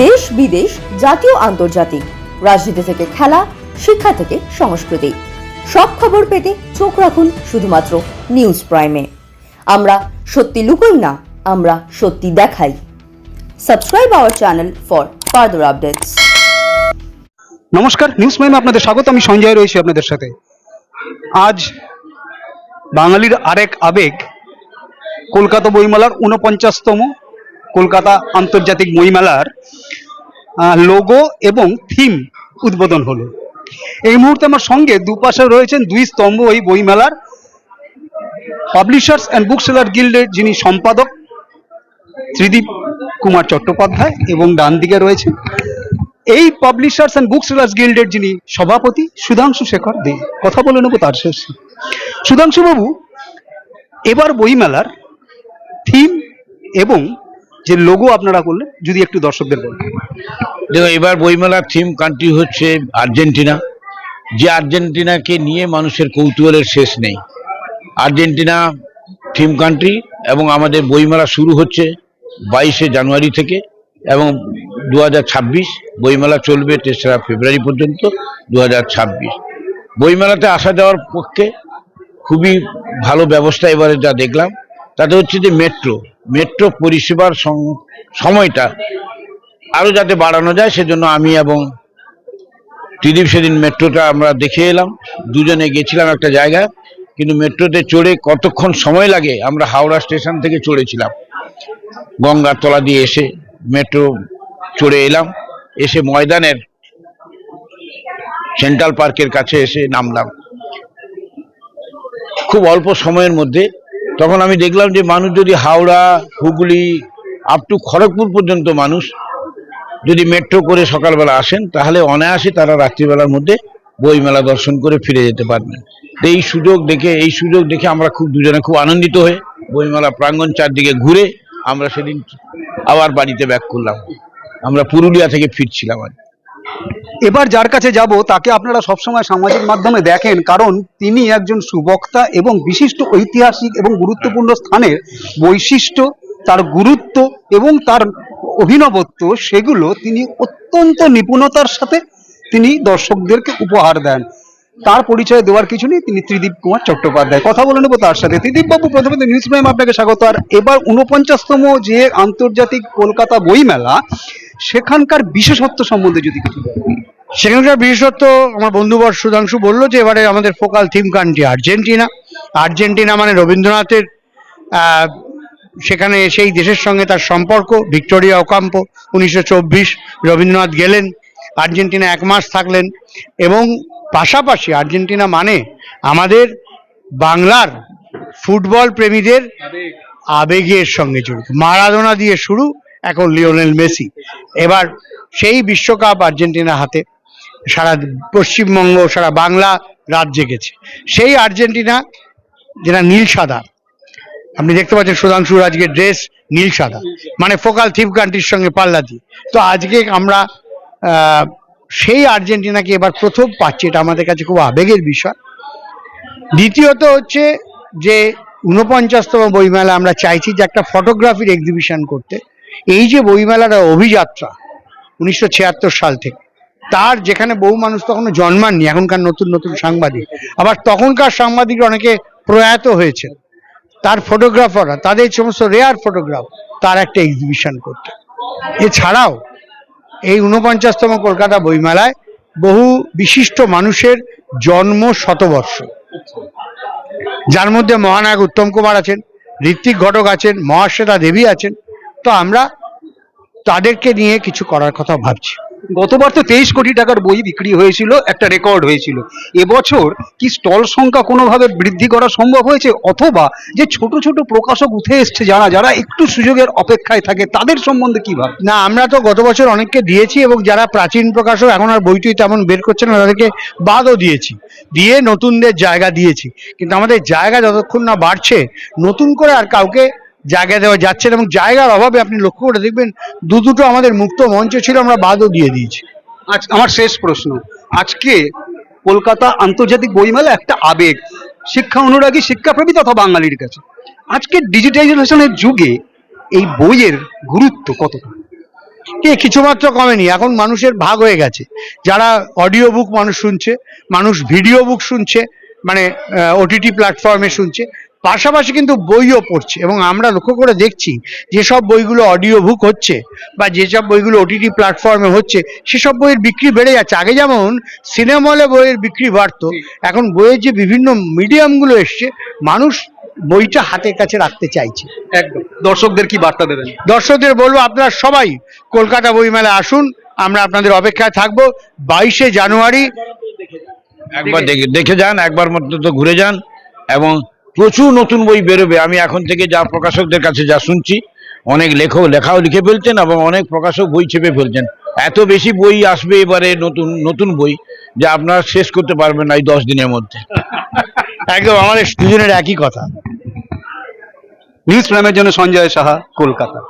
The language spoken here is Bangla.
দেশ বিদেশ, জাতীয়, আন্তর্জাতিক। রাজনীতি থেকে খেলা, শিক্ষা থেকে সংস্কৃতি। সব খবর পেতে চোখ রাখুন শুধুমাত্র নিউজ প্রাইমে। আমরা সত্যি লুকোই না, আমরা সত্যি দেখাই। Subscribe our channel for further updates. নমস্কার, নিউজ প্রাইমে আপনাদের স্বাগত, আমি সঞ্জয় রয়েছি আপনাদের সাথে। আজ বাঙালির আরেক আবেগ, কলকাতা বইমেলার উনপঞ্চাশতম কলকাতা আন্তর্জাতিক বইমেলার লোগো এবং থিম উদ্বোধন হলো। এই মুহূর্তে আমার সঙ্গে দুপাশে রয়েছেন দুই স্তম্ভ এই বইমেলার পাবলিশার্স অ্যান্ড বুক সেলার গিল্ডের যিনি সম্পাদক ত্রিদীপ কুমার চট্টোপাধ্যায় এবং ডান দিকে রয়েছেন এই পাবলিশার্স অ্যান্ড বুক সেলার্স গিল্ডের যিনি সভাপতি সুধাংশু শেখর দে। কথা বলে নেব তার শেষে। সুধাংশু বাবু, এবার বইমেলার থিম এবং যে লোগো আপনারা করলেন, যদি একটু দর্শকদের বলেন। দেখো এবার বইমেলার থিম কান্ট্রি হচ্ছে আর্জেন্টিনা। যে আর্জেন্টিনাকে নিয়ে মানুষের কৌতূহলের শেষ নেই। আর্জেন্টিনা থিম কান্ট্রি এবং আমাদের বইমেলা শুরু হচ্ছে বাইশে জানুয়ারি থেকে এবং দু হাজার ছাব্বিশ বইমেলা চলবে তেসরা ফেব্রুয়ারি পর্যন্ত দু হাজার ছাব্বিশ। বইমেলাতে আসা যাওয়ার পক্ষে খুবই ভালো ব্যবস্থা এবারে যা দেখলাম, তাতে হচ্ছে যে মেট্রো মেট্রো পরিষেবার সময়টা আরও যাতে বাড়ানো যায়, সেজন্য আমি এবং ত্রিদীপ সেদিন মেট্রোটা আমরা দেখে এলাম। দুজনে গেছিলাম একটা জায়গায়, কিন্তু মেট্রোতে চড়ে কতক্ষণ সময় লাগে, আমরা হাওড়া স্টেশন থেকে চড়েছিলাম। গঙ্গার তলা দিয়ে এসে মেট্রো চড়ে এলাম। এসে ময়দানের সেন্ট্রাল পার্কের কাছে এসে নামলাম। খুব অল্প সময়ের মধ্যে তখন আমি দেখলাম যে মানুষ যদি হাওড়া, হুগলি আপ টু খড়গপুর পর্যন্ত মানুষ যদি মেট্রো করে সকালবেলা আসেন, তাহলে অনায়াসে তারা রাত্রিবেলার মধ্যে বইমেলা দর্শন করে ফিরে যেতে পারবেন এই সুযোগ দেখে, এই সুযোগ দেখে আমরা খুব দুজনে খুব আনন্দিত হয়ে বইমেলা প্রাঙ্গণ চারদিকে ঘুরে আমরা সেদিন আবার বাড়িতে ব্যাক করলাম আমরা পুরুলিয়া থেকে ফিরছিলাম আর। এবার যার কাছে যাব, তাকে আপনারা সবসময় সামাজিক মাধ্যমে দেখেন, কারণ তিনি একজন সুবক্তা এবং বিশিষ্ট ঐতিহাসিক এবং গুরুত্বপূর্ণ স্থানের বৈশিষ্ট্য, তার গুরুত্ব এবং তার অভিনবত্ব, সেগুলো তিনি অত্যন্ত নিপুণতার সাথে তিনি দর্শকদেরকে উপহার দেন। তার পরিচয় দেওয়ার কিছু নেই, তিনি ত্রিদীপ কুমার চট্টোপাধ্যায়। কথা বলে নেব তার সাথে। ত্রিদীপ বাবু, প্রথমে নিউজ প্রাইম আপনাকে স্বাগত। আর এবার উনপঞ্চাশতম যে আন্তর্জাতিক কলকাতা বইমেলা, সেখানকার বিশেষত্ব সম্বন্ধে যদি কিছু বলেন। সেখানকার বিশেষত্ব আমার বন্ধুবর সুধাংশু বলল যে এবারে আমাদের focal theme country Argentina. Argentina মানে রবীন্দ্রনাথের সেখানে সেই দেশের সঙ্গে তার সম্পর্ক, ভিক্টোরিয়া ওকাম্পো উনিশশো চব্বিশ, রবীন্দ্রনাথ গেলেন, আর্জেন্টিনা এক মাস থাকলেন এবং পাশাপাশি আর্জেন্টিনা মানে আমাদের বাংলার ফুটবল প্রেমীদের আবেগের সঙ্গে জড়িত। মারাদোনা দিয়ে শুরু, এখন লিওনেল মেসি। এবার সেই বিশ্বকাপ আর্জেন্টিনার হাতে সারা পশ্চিমবঙ্গ, সারা বাংলা রাত জেগেছে সেই আর্জেন্টিনা, যেটা নীল সাদা, আপনি দেখতে পাচ্ছেন সুধাংশুর আজকে ড্রেস নীল সাদা মানে ফোকাল থিপ কান্ট্রির সঙ্গে পাল্লা দিয়ে। তো আজকে আমরা সেই আর্জেন্টিনাকে এবার প্রথম পাচ্ছি, এটা আমাদের কাছে খুব আবেগের বিষয়। দ্বিতীয়ত হচ্ছে যে ঊনপঞ্চাশতম বইমেলা আমরা চাইছি যে একটা ফটোগ্রাফির এক্সিবিশন করতে। এই যে বইমেলার অভিযাত্রা, উনিশশো ছিয়াত্তর সাল থেকে তার যেখানে বহু মানুষ তখনও জন্মাননি, এখনকার নতুন নতুন সাংবাদিক। আবার তখনকার সাংবাদিকরা অনেকে প্রয়াত হয়েছে তার ফটোগ্রাফাররা, তাদের সমস্ত রেয়ার ফটোগ্রাফ তার একটা এক্সিবিশন করতে। এছাড়াও এই ঊনপঞ্চাশতম কলকাতা বইমেলায় বহু বিশিষ্ট মানুষের জন্ম শতবর্ষ। যার মধ্যে মহানায়ক উত্তম কুমার আছেন, ঋত্বিক ঘটক আছেন, মহাশ্বেতা দেবী আছেন। তো আমরা তাদেরকে নিয়ে কিছু করার কথা ভাবছি। গতবার তো তেইশ কোটি টাকার বই বিক্রি হয়েছিল, একটা রেকর্ড হয়েছিল। এবছর কি স্টল সংখ্যা কোনোভাবে বৃদ্ধি করা সম্ভব হয়েছে? অথবা যে ছোট ছোট প্রকাশক উঠে এসছে যারা যারা একটু সুযোগের অপেক্ষায় থাকে, তাদের সম্বন্ধে কি ভাব? না, আমরা তো গত বছর অনেককে দিয়েছি এবং যারা প্রাচীন প্রকাশক, এখন আর বইটি তেমন বের করছে না, তাদেরকে বাদও দিয়েছি। দিয়ে নতুনদের জায়গা দিয়েছি। কিন্তু আমাদের জায়গা যতক্ষণ না বাড়ছে, নতুন করে আর কাউকে জায়গা দেওয়া যাচ্ছে না এবং জায়গার অভাবে আপনি লক্ষ্য করে দেখবেন দু দুটো আমাদের মুক্ত মঞ্চ ছিল আমরা বাদও দিয়ে দিয়েছি। আজ আমার শেষ প্রশ্ন। আজকে কলকাতা আন্তর্জাতিক বইমেলা একটা আবেগ। শিক্ষা অনুরাগী শিক্ষাপ্রেমী তথা বাঙালির কাছে। আজকে ডিজিটাইজেশনের যুগে এই বইয়ের গুরুত্ব কতটা? কে কিছুমাত্র কমেনি এখন মানুষের ভাগ হয়ে গেছে। যারা অডিও বুক মানুষ শুনছে মানুষ ভিডিও বুক শুনছে মানে ওটিটি প্ল্যাটফর্মে শুনছে পাশাপাশি কিন্তু বইও পড়ছে এবং আমরা লক্ষ্য করে দেখছি যেসব বইগুলো অডিও বুক হচ্ছে বা যেসব বইগুলো ওটিটি প্ল্যাটফর্মে হচ্ছে সেসব বইয়ের বিক্রি বেড়ে যাচ্ছে। আগে যেমন সিনেমা হলে বইয়ের বিক্রি বাড়তো এখন বইয়ের যে বিভিন্ন মিডিয়ামগুলো এসছে মানুষ বইটা হাতের কাছে রাখতে চাইছে। একদম। দর্শকদের কি বার্তা দেবেন? দর্শকদের বলব আপনারা সবাই কলকাতা বইমেলা আসুন আমরা আপনাদের অপেক্ষায় থাকব। বাইশে জানুয়ারি। একবার দেখে দেখে যান একবার মতো তো ঘুরে যান এবং প্রচুর নতুন বই বেরোবে। আমি এখন থেকে যা প্রকাশকদের কাছে যা শুনছি, অনেক লেখক লেখাও লিখে ফেলছেন এবং অনেক প্রকাশক বই ছেপে ফেলছেন। এত বেশি বই আসবে এবারে নতুন নতুন বই যে আপনারা শেষ করতে পারবেন না এই দশ দিনের মধ্যে। একদম, আমাদের দুজনের একই কথা। নিউজ প্রাইমের জন্য সঞ্জয় সাহা, কলকাতা।